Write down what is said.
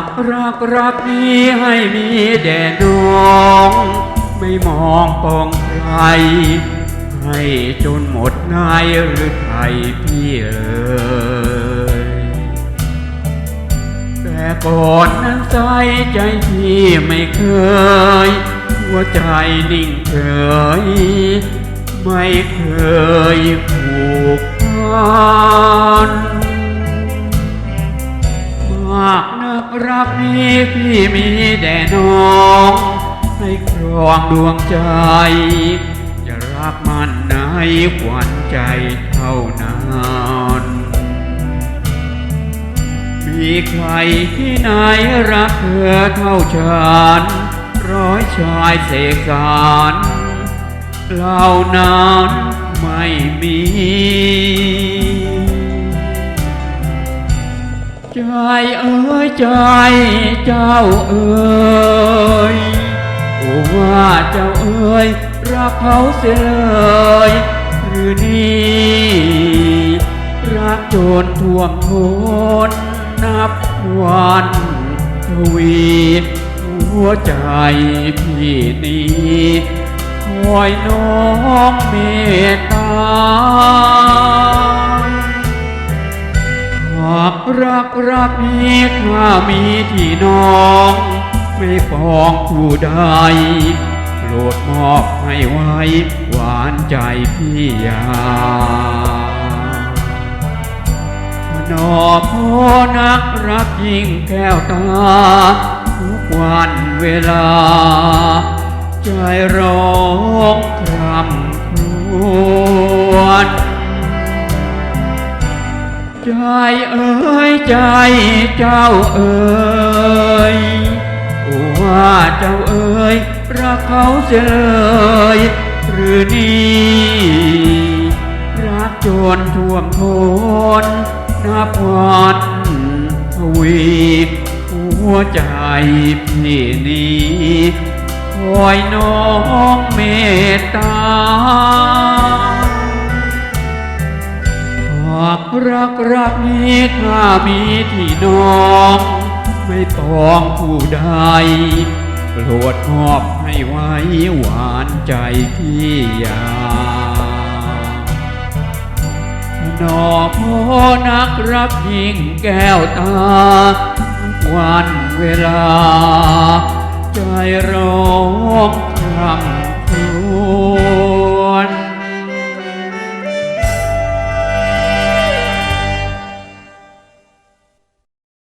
ากรักรักนี้ให้มีแด่น้องไม่มองปองใคร ให้จนหมดนายหรือไทยพี่เอ๋ยแต่ก่อนนั้นใจใจพี่ไม่เคย หัวใจนิ่งเฉยไม่เคยผูก มีแด่น้องให้ครองดวงใจ จะรักมันในขวัญใจเท่านั้นมีใครที่ไหนรักเธอเท่าฉัน ร้อยชายเสกสารเหล่านั้นไม่มี ใจเอ้ยใจเจ้าเอ้ยโอ้ว่าเจ้าเอ้ยรักเขาเสียเลยหรือนี่รักจนท่วมท้นนับวันทวีหัวใจพี่นี้คอยน้องเมตตาากรักรักนี้ถ้ามีที่น้อง ไม่ปองผู้ใดโปรดมอบให้ไว้ หวานใจพี่ยานอพ่อนักรักยิ่งแก้วตา ทุกวันเวลา ใจร้องครำครวญ ใจเอ้ยใจเจ้าเอ้ยว่าเจ้าเอ้ยรักเขาเสียเลย หรือนี่รักจนท่วมท้นนับวันวีหัวใจพี่นี้คอยน้องเมตตา รักรักนี้ถ้ามีที่น้อง ไม่ต้องผู้ใดโปรดมอบให้ไว้หวานใจพี่ยานอพ่อนักรักยิ่งแก้วตา วันเวลา ใจรอ